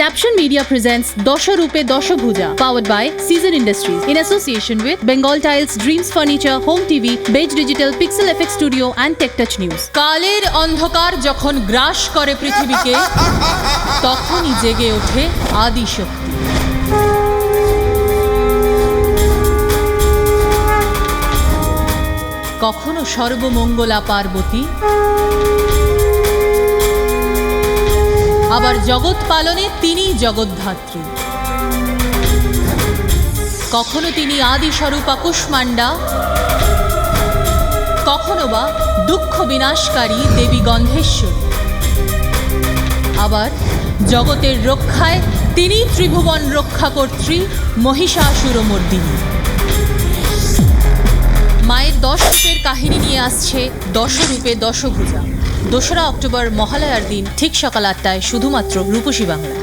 Caption Media presents Dosha Rupe Dosha Bhuja, powered by Season Industries in association with Bengal Tiles, Dreams Furniture, Home TV, Beige Digital, Pixel FX Studio, and Tech Touch News. কালের অন্ধকার যখন গ্রাস করে পৃথিবীকে তখনই জেগে ওঠে আদি শক্তি কখনো সর্বমঙ্গলা পার্বতী আবার জগৎ পালনে তিনি জগদ্ধাত্রী। কখনো তিনি আদি স্বরূপা কুষ্মান্ডা কখনো বা দুঃখ বিনাশকারী দেবী গন্ধেশ্বরী। আবার জগতের রক্ষায় তিনি ত্রিভুবন রক্ষাকর্ত্রী মহিষাসুরমর্দিনী মায়ের দশ রূপের কাহিনী নিয়ে আসছে দশরূপে দশভুজা। দোসরা অক্টোবর মহালয়ার দিন ঠিক সকাল আটটায় শুধুমাত্র রূপসী বাংলা।